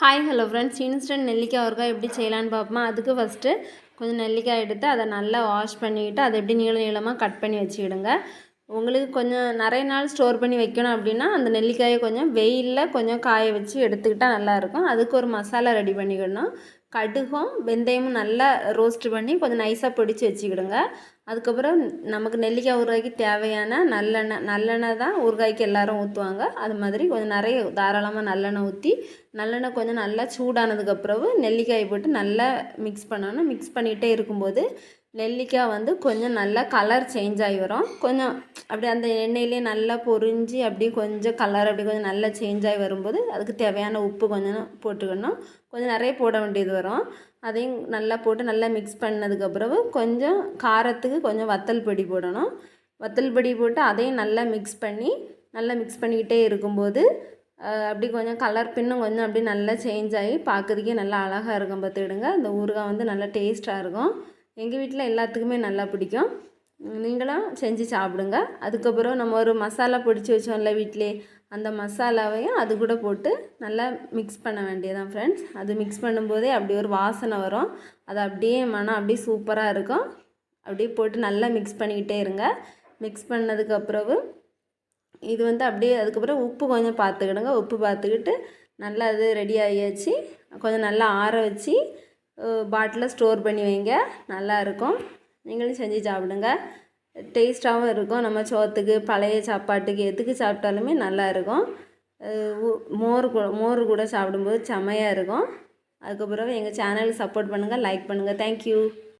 Hi hello friends instant நெல்லிக்காய் ஊறுகாய் எப்படி செய்யலான்னு பார்ப்போமா? அதுக்கு ஃபஸ்ட்டு கொஞ்சம் நெல்லிக்காய் எடுத்து அதை நல்லா வாஷ் பண்ணிக்கிட்டு அதை எப்படி நீள நீளமாக கட் பண்ணி வச்சுக்கிடுங்க. உங்களுக்கு கொஞ்சம் நிறைய நாள் ஸ்டோர் பண்ணி வைக்கணும் அப்படின்னா அந்த நெல்லிக்காயை கொஞ்சம் வெயிலில் கொஞ்சம் காய வச்சு எடுத்துக்கிட்டால் நல்லாயிருக்கும் அதுக்கு ஒரு மசாலா ரெடி பண்ணிக்கிடணும் கடுகும் வெந்தயமும் நல்லா ரோஸ்ட் பண்ணி கொஞ்சம் நைஸாக பிடிச்சி வச்சுக்கிடுங்க. அதுக்கப்புறம் நமக்கு நெல்லிக்காய் ஊறுகாய்க்கு தேவையான நல்லெண்ணெய் நல்லெண்ணெய் தான் ஊறுகாய்க்கு எல்லோரும் ஊற்றுவாங்க அது மாதிரி கொஞ்சம் நிறைய தாராளமாக நல்லெண்ணெய் ஊற்றி நல்லெண்ணெய் கொஞ்சம் நல்லா சூடானதுக்கப்புறம் நெல்லிக்காய் போட்டு நல்லா மிக்ஸ் பண்ணணும். மிக்ஸ் பண்ணிகிட்டே இருக்கும்போது நெல்லிக்காய் வந்து கொஞ்சம் நல்லா கலர் சேஞ்ச் ஆகி வரும். கொஞ்சம் அப்படியே அந்த எண்ணெயிலே நல்லா பொறிஞ்சு அப்படியே கொஞ்சம் கலர் அப்படி கொஞ்சம் நல்லா சேஞ்ச் ஆகி வரும்போது அதுக்கு தேவையான உப்பு கொஞ்சம் போட்டுக்கணும். கொஞ்சம் நிறைய போட வேண்டியது வரும். அதையும் நல்லா போட்டு நல்லா மிக்ஸ் பண்ணதுக்கப்புறம் கொஞ்சம் காரத்துக்கு கொஞ்சம் வத்தல் பொடி போடணும். வத்தல் பொடி போட்டு அதையும் நல்லா மிக்ஸ் பண்ணி நல்லா மிக்ஸ் பண்ணிக்கிட்டே இருக்கும்போது அப்படி கொஞ்சம் கலர் பின்னும் கொஞ்சம் அப்படி நல்லா சேஞ்ச் ஆகி பார்க்குறதுக்கே நல்லா அழகாக இருக்கும் பார்த்துக்கிடுங்க. அந்த ஊறுகாய் வந்து நல்லா டேஸ்ட்டாக இருக்கும். எங்கள் வீட்டில் எல்லாத்துக்குமே நல்லா பிடிக்கும். நீங்களும் செஞ்சு சாப்பிடுங்க. அதுக்கப்புறம் நம்ம ஒரு மசாலா பிடிச்சி வச்சோம்ல வீட்டிலே அந்த மசாலாவையும் அது கூட போட்டு நல்லா மிக்ஸ் பண்ண வேண்டியதான் ஃப்ரெண்ட்ஸ் அது மிக்ஸ் பண்ணும்போதே அப்படி ஒரு வாசனை வரும். அது அப்படியே மனம் அப்படியே சூப்பராக இருக்கும். அப்படியே போட்டு நல்லா மிக்ஸ் பண்ணிக்கிட்டே இருங்க. மிக்ஸ் பண்ணதுக்கப்புறம் இது வந்து அப்படியே அதுக்கப்புறம் உப்பு கொஞ்சம் பார்த்துக்கிடுங்க. உப்பு பார்த்துக்கிட்டு நல்லா அது ரெடி ஆகியாச்சு. கொஞ்சம் நல்லா ஆற வச்சு பாட்டிலில் ஸ்டோர் பண்ணி வைங்க. நல்லாயிருக்கும் நீங்களும் செஞ்சு சாப்பிடுங்க. டேஸ்ட்டாகவும் இருக்கும். நம்ம சோத்துக்கு பழைய சாப்பாட்டுக்கு எதுக்கு சாப்பிட்டாலுமே நல்லா இருக்கும். மோர் மோர் கூட சாப்பிடும்போது செம்மையாக இருக்கும். அதுக்கப்புறம் எங்கள் சேனலுக்கு சப்போர்ட் பண்ணுங்கள் லைக் பண்ணுங்கள் தேங்க்யூ